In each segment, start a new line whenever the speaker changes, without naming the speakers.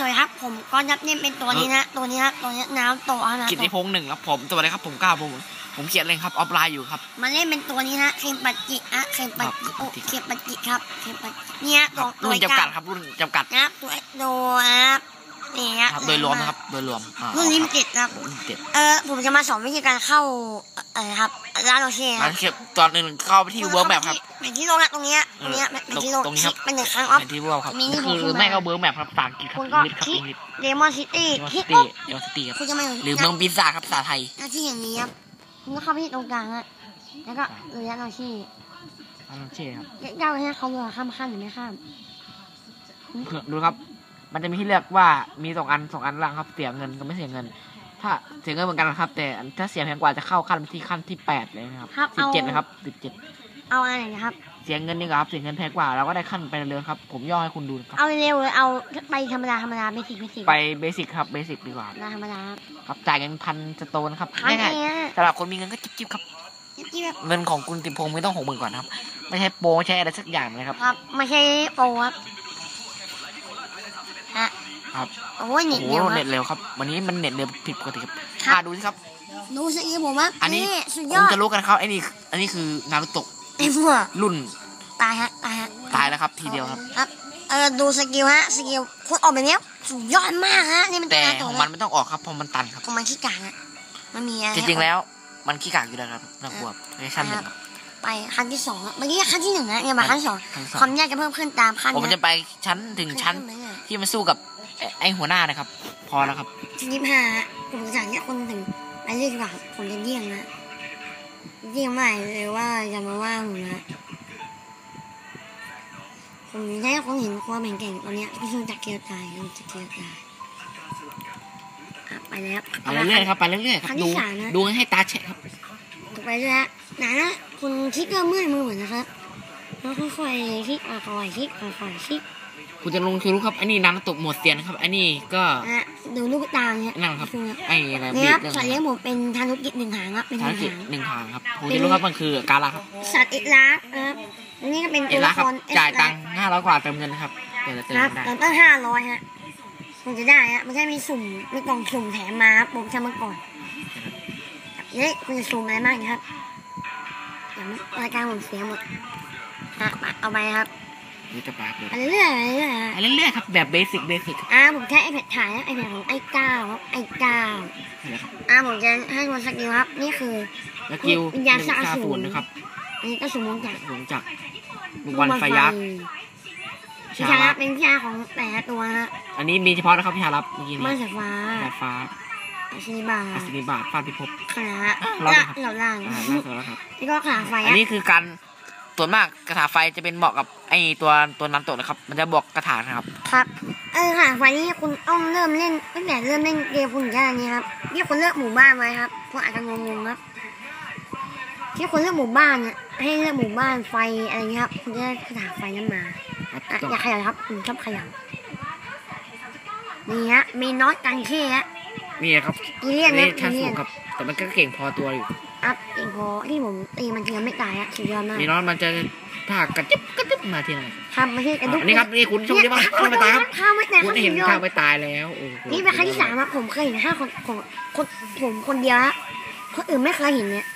สวัสดีครับ ผมก็นับเนี่ยเป็นตัวนี้นะ ตัวนี้นะตัวนี้น้ำโตเอานะ
กิตติพงษ์หนึ่งครับผมตัวอะไรครับผมกล้าผมผมเขียนเลยครับออฟไลน์อยู่ครับ
มาเล่นเป็นตัวนี้นะเค็มปัจจิอะเค็มปัจจิ
ครับ
โอ้เค็มปัจจิครับเค็มปัจจิเนี่ย
ค
ตั
รั
ว
บ
ตัว
รุ่นจำกัดครับรุ่นจำกัด
นะตัวโดนะครับ นี่นะครับ
โดยรวมนะครับ โดยรวมอ่า
รุ่นลิมิเต็ดนะครับ
รุ่นเจ็ด
เออผมจะมาสอนวิธีการเข้าเออครับร้านโอเช่ค
มั
รับ
นเขียนตอนหนึ่งเข้าไปที่เวิร์กแมปครับ
เป็นที่โลกนะตรงเนี้ยตรงเนี้ยเป็นที่โลก
ตรงนี้ครับ
เป็นหนึ่งครั้งออฟ
เป็นที่เวิร์กครับ
มีนี่
คือ
ผมขึ้นมา
ไม่ก็เวิร์กแมปครับภาษาอังกฤษครับ
คุณ
อั
ก็
งกฤษครับ
คลิก
อังกฤษ
เดมอนซิตี้
เดมอน
คลิ
ซิ
ก
ตี้
ปุ๊บ
เดมอนซิตี้ครับ
คุณจะมา
หรือเมืองปีศาจครับภาษาไทย
หน้าที่อย่างนี้ครับคุณก็เข้าไปที่ตรงกลางฮะแล้วก็ระยะหน้าที่
อันนั้นเช่ครับ
เจ้าเนี่ยเขาเรือข้ามข้ามหรือไม่ข้าม
ดูครับ มันจะมีให้เลือกว่ามีสองอันสองอันล่างครับเสียเงินกับไม่เสียเงิน ถ้าเสียเงินเหมือนกันนะครับ แต่ถ้าเสียแพงกว่าจะเข้าขั้นที่ขั้นที่แปดเลยนะครับ
ครับ
สิบ
เอา
เจ็ดนะครับสิบเจ็ด
เอาอะไรนะครับ
เสียเงินนี่ครับเสียเงินแพงกว่าเราก็ได้ขั้นไปเรื่อยๆครับ ผมย่อให้คุณดูนะครับ
เอาเร็วเลยเอาไปธรรมดาธรรมดาไม่สิไม่สิ
ไปเบสิกครับเบสิกดีกว่า
ธรรมดา
ครับจ่ายเงินพันสโตนครับ
พัน
ง่าย
เอง
ๆสำหรับคนมีเงินก็จิ๊บๆครับ
ที่แบบ
เงินของคุณติพงศ์ไม่ต้องหกหมื่นก่อนครับไม่ใช่โปรไม่ใช่อะไรสักอย่างนะครับ
ครับไม่ใช่โปรครับ ฮะ
ครับ
โอ้ย
โอ้
เน็ต
โห
เร็วค
เน็
รับ
ตเร็วครับ วันนี้มันเน็ตเร็วผิดปกติครับ
ครับ
อ่าดูสิครับ
ดูสกิลผมครับ
อันนี้
สุด
ค
ยองด
จะรู้กันครับไอ้นี่อันนี้คือนารุโตะ
ไอ้พวก
รุ่น
ตายฮะตายฮะ
ตายแล้วครับ ทีเดียวครับ
ครับเออดูสกิลฮะสกิลคุณออกแบบเนี้ยสุดยอดมากฮะนี่มัน
แต่
ตัว
ข
ตัว
อง
นะ
มันไม่ต้องออกครับเพราะมันตันครับ
ของมันขี้กากฮะมันมีอะไร
จริงๆแล้วมันขี้กากอยู่แล้วครับน่ากลัวในชั้นหนึ่งครับ
ไปขั้นที่สองอะเมื่อกี้ขั้นที่หนึ่งนะเนี่ยมาขั้นที่สอง
ขั้นที่สอง
ความยากจะเพิ่มขึ้นตามขั้น
ผมจะไปชั้นถึงชั้น
ขึ้ไหมอะ
ที่มันสู้กับไอ้ไอ้หัวหน้านะครับ พอแล้วครับ
ทีนี้ห้าผมจะเนี่ยคนถึงไปเรื่อยดีกว่าผมจะเดี่ยงนะเดี่ยงไม่เลยว่าอย่ามาว่าผมนะผมได้คนเห็นความแข็งแกร่งตอนเนี้ยพี่ชนจากเกียร์ตายจากเกียร์ตายอะไปแล้ว
ไปเรื่อยๆครับไปเรื่อยๆครับ
ขั้นที่
ดู
สามนะ
ดูให้ตาแฉะครับ
ไปเรื่อยฮะไหนนะคุณคลิกก็เมื่อยมือเหมือนนะครับแล้วค่อยๆคลิกอะค่อยๆคลิกค่อยๆคลิก
คุณจะลงคือรู้ครับอันนี้นารุโตะหมดเสียนนะครับ อันนี้ก็
นะฮะดูลูกตาเนี่ย
นั่นครับ
อ
ไอ้อะไร
นี่
บี
ครับ
ดเรื่อง
สัตว์เลี้ยงผมเป็นทานุกิจหนึ่งหางครับเป็นห
ภาร
นึ่ง
กิจ
หาง
หนึ่งทางครับผมจะรู้ครับมันคือการละครับ
สัตว์เอกลักษณ์นะครับอันนี้ก็เป็น
เอ
ตัว
ล่า
ละ
ค
ครับรเอก
จ่าย
ลั
ตั
ก
ง
ษ
ค์
ณ์
ห้าร้อยกว่าเติมเงินนะครับเดี๋ยวจะเติม
ครับ
ได้
ตอนต้นห้าร้อยฮะผมจะได้ฮะไม่ใช่มีสุ่มมีกล่องสุ่มแถมมาครับผมทำมาก่อนเฮ้ยคุณจะสุ่มอะไรบ้างนะครับเดี๋ยวรายการผมเสียหมดฮะเอาไปครับ
นี่จะปากเลย
ไปเรื่อยๆไปเรื่อยๆฮะ
ไปเรื่อยๆครับแบบเบสิกเบสิก
อ่าผมใช้ไอแพดถ่ายนะไอแพดของไอเก้าครับไอเก้า
นะครับ
อ่าผมจะให้คนสกิลครับ นี่คือ
สกิลห
วิ
นึ่
ญ
ง
ญาณ
ห้า
สาสู
ศู
ร
นย์นะครับ
อันนี้ก็สมมติจาก
หลงจากลูกบอลไฟยักษ์
วิ
ชา
ชา
ลั
ลั
บบ
เป็นวิชาของแต่ละตัวนะ
อันนี้มีเฉพาะนะครับพี่ชาลับเมื่อกี้นี้
ม่านสายฟ้า
ดาดฟ้า
อาชินิบา
อัศนีบาทฟาดพิภพ
คณะ
เรา
ละ
ครับ
เหล่าล่าง
อ่าน่าสนแล้วครับ
นี่ก็ขาไฟ
อัน
อะ
นี้คือการ ส่วนมากกระถาไฟจะเป็นเหมาะกับไอตัวตัวน้ำตกนะครับ มันจะบวกกระถานะครับ
ครับ เออขาไฟนี่คุณต้องเริ่มเล่นตั้งแต่เริ่มเล่นเกมคุณถึงจะอันนี้ครับที่คุณเลือกหมู่บ้านไว้ครับพวกอาจจะงงๆครับ ที่คุณเลือกหมู่บ้านเนี่ยให้เลือกหมู่บ้านไฟอะไรเงี้ยครับคุณจะได้กระถาไฟนั้นมา
ครับ
อะ
ต้อง
อย่าขยับครับผมชอบขยับนี่ฮะมีน็อตกันเข้ฮะ
นี่ครับ
กีเลีย
อั
น
น
นะ
นี้
กี
ชั้น
เลี
สู
ย
ง
น
ครับ แต่มันก็เก่งพอตัวอยู่
อัพเองพอที่ผมตีมันทีเดียวไม่ตายฮะสุดยอดมาก
นี่น้องมันจะถ้ากระจิบกระจิบมาทีไหน
ครับไม่ใช่กระดุก
อันนี้ครับนี่คุณชมดีมากข้าไม่ตายครับ
ข้าวไม่ตายค
คุ
รับ
ณได้เห็น
สุดยอ
ข้า
ด
ไม่ตายแล้วโอ้โห
นี่เป็นครั้งที่สามครับผมเคยเห็นห้าคนของคนผมคนเดียวฮะคนอื่นไม่เคยเห็นเนี่ย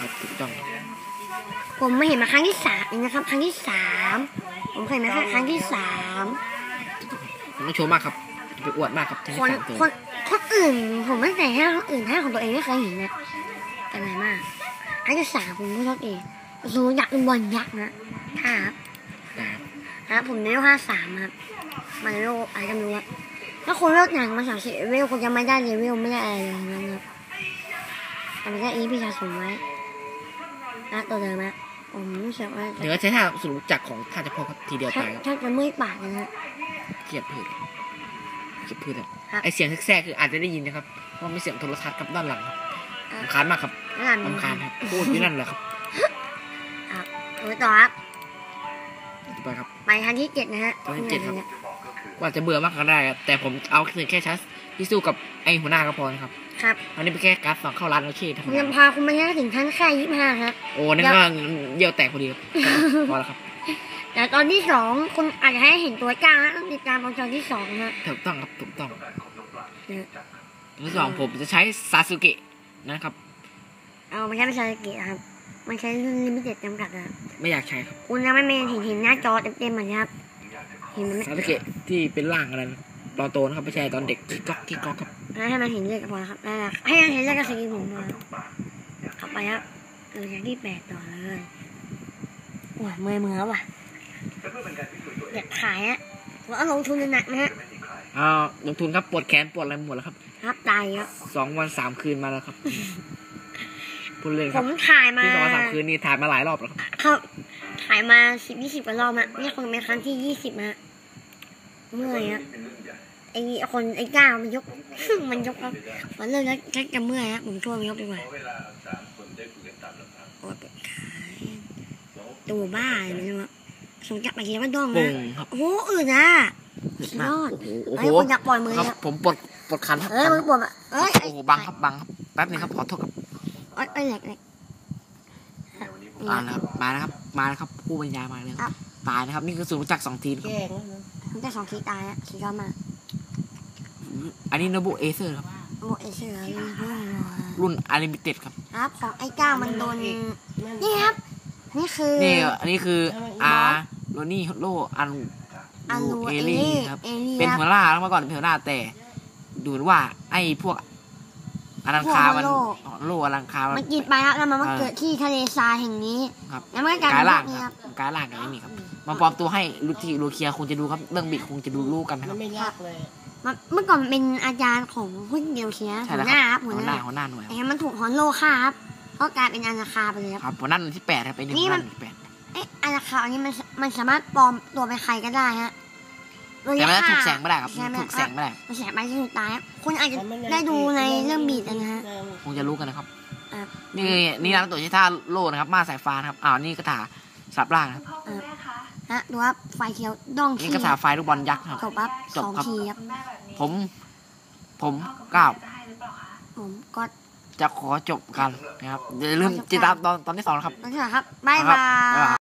ครับถูกต้อง
ผมไม่เห็นมาครั้งที่สามเองนะครับ ครั้งที่สามผมเคยเห็นมาแค่ครั้งที่สาม
ผมต้องโชว์มากครับไปอวดมากครับทั้ง
คน
สามตัว
คนคนอื่น ผมไม่แต่ห้าคนอื่นห้าของตัวเองไม่เคยเห็นนะ แต่ไหนมากครั้งที่สามผมไม่ชอบเองรู้อยากเป็นบอลยักษ์นะครับ
แต่
ครับผมเลเวลห้าสามครับมาเลเวลอะไรกันรู้ว่าถ้าคนเลิกหนังมาสามสิบเลเวลคนจะไม่ได้เลเวลไม่ได้อะไรเลยทั้งนะครับแต่ไม่ได้อีพี่ชาสมไว้นะตัวเดิมนะผมรู้สึกว่า
เดี๋ยวใช้ท่าสรุปจักรของท่าจะพอครับทีเดียว
ถ้า
ตายครับ
ถ้าจะเมื่อยปากนะฮะ
เกลียดพืชเกลียดพืชอะ
ครับ
ไอเสียงแทรกๆคืออาจจะได้ยินนะครับเพราะมีเสียงโทรทัศน์ครับด้านหลังครับ
อะ
รำคาญมากครับ
นั่นแหละ
รำคาญครับพูดอยู่นั่นแหละครับ
ครับผมไปต่อครับ
ไปครับ
ไปครั้งที่เจ็ดนะฮะ
ครั้งที่เจ็ดครับกว่าจะเบื่อมากก็ได้ครับแต่ผมเอาถึงแค่ชัสที่สู้กับไอหัวหน้าก็พอนะครับ
ครับ
อันนี้เป็นแค่การ์ดฝั่งเข้าร้านโอเคธรร
ผมมจะ
ดา
พาคุณไปแค่ถึงชั้นแค่ยี่สิบห้าครับ
โอ้นั่นก็เยี่ยวแตกพอดีครับพอแล้วครับ
คแต่ตอนที่สองคุณอาจจะให้เห็นตัวกลางนะต้องติดตามตอนที่สองนะ
ถูกต้องครับถูกต้อง
เนี่ย
ตัวที่สองผมจะใช้ซาสึเกะ นะครับ
เอาไม่ใช่ไม่ใช่เกียครับ มันใช้รุ่นลิมิเต็ดจำกัดนะครับ
ไม่อยากใช้ครับ
คุณยังไม่เห็นเห็นหน้าจอเต็มๆเหมือนครับเห็นมันไหม
ซาสึเกะที่เป็นร่างอะไรนะตอนโตนะครับไม่ใช่ตอนเด็กกิ๊กก๊อกกิ๊กก๊อกครับ
แล้วให้มันเห็นเลือดก็พอครับนั่นแหละให้มันเห็นเลือดกับสกิลผมพอขับไปครับเอออย่างที่แปดต่อเลยโอ้ยเมื่อยมือแล้วว่ะอยากขายอะว่าเอาลงทุนหนักๆนะฮะ
อ่าลงทุนครับปวดแขนปวดอะไรหมดแล้วครับ
ครับตายครับ
สองวันสามคืนมาแล้วครับพูดเล่น
ผ
ครับ
มถ่ายมา
ที่สองวันสามคืนนี่ถ่ายมาหลายรอบแล้วครับ
เขาถ่ายมาสิบยี่สิบกว่ารอบอะนี่คงเป็นครั้งที่ยี่สิบฮะเมื่อยอะไอคนไอ้ก้าวมันยก มันยกแล้วมันเริ่มแล้วชักจะเมื่อยฮะผมช่วยมันยกดีกว่าโอ้ยปวดขาตัวบ้าเลยมันวะส่งจับไปทีละด้อง
ปุ้
นะ
งครับ
โอ้โหอื่นนะสุดยอด
โอ้
ไอ้
โห
คนอยากปล่อยมือ
ครับ
อะ
ผมปวดปว ดคันครับ
เอ้ยมึงปวดอะเอ้ย
โอ้โหบังครับบังครับแป๊บนึงครับขอโทษครับ
เอ้ยเอ้ยแหลกแหลก
มาแล้วครับมาแล้วครับมาแล้วครับผู้บรรยายมาแล้วครับตายนะครับ นี่คือศูนย์รู้จักสองทีมครับ
มันจะสองทีตายอะสุดยอดมาก
อันนี้โนบุเอเซอร์ครับ
โมเอเสือเลยเพื่อน
รุ่นอาริมิเต็ดครับ
ครับ ของไอ้ก้าวมันโดนนี่ครับนี่คือ
นี่อันนี้คืออาโรนี่โลอัน
อัน
ลู
รู
เอ
เอ
ลี่
ลี่
ครับ
เอลี่
เป็น
ครับ
หัวหน้าแล้วเมื่อก่อนเป็นหัวหน้าแต่ ดูเหมือนว่า ไอ้พวกอลังคา มันโลอลังคา มัน
มันกินไปครับแล้วมันมา
เออ
เกิดที่ทะเลทรายแห่งนี้
ครับ
แล้วมันก็กลาย
กา
เป็
ย
น
ล่าง
พวกนี้
ค
ค
รั
รั
บบกายล่างกันไม่มีครับ มาปลอมตัวให้ลูทีโลเคียคงจะดูครับ เรื่องบิดคงจะดูรู้กันนะครับ
ไม่ยากเลย
มันเมื่อก่อนมันเป็นอาจารย์ของหุ้นเดียวเชีย
ใช่
หั
แล้ว
ว
ค
หน้า
รับ
ครับหั
หั
ว
ว
ห
ห
น้า
น้าหัวหน้าหน่วย
แต่มันถูกฮอนโลฆ่าครับก็กลายเป็นอาณาคาไปเลยครับ
ครับหัวหน้าหน่วยที่แปดครับเป็นหัว
นี่
ห
มั
น้าน หน่วยที่แปด
เอ๊ะอาณาคาอันนี้มันมันสามารถปลอมตัวเป็นใครก็ได้ฮะโดย
แต่มันจะ
ฆ่า
ถูกแสงไม่ได้ครับ
ใช่ไหม
ถูกแสงไม่ได้
มันแสงไปที่สุดตายครับคุณอาจจะได้ดูในเรื่องบีดนะฮะ
คงจะรู้กันนะครับ
อะ
นี่นี่นักตัวที่ท่าโลนะครับ มาสายฟ้านะครับอ้าวนี่กระถาสับล่างนะครับ
ฮะดูครับไฟเขียวดอง
นี่
ที
กระถาไฟลูกบอลยักษ์ครับ
จบครับ
จบ
สอง
ครับ
ทีครับ
ผม ผมก้าว
ผมก็
จะขอจบกันนะครับอย่าลืมติดตามตอนตอนที่สองนะครับ
นั่นแหละครับบ๊าย
ครับ
บา
บ๊ายบาย
ย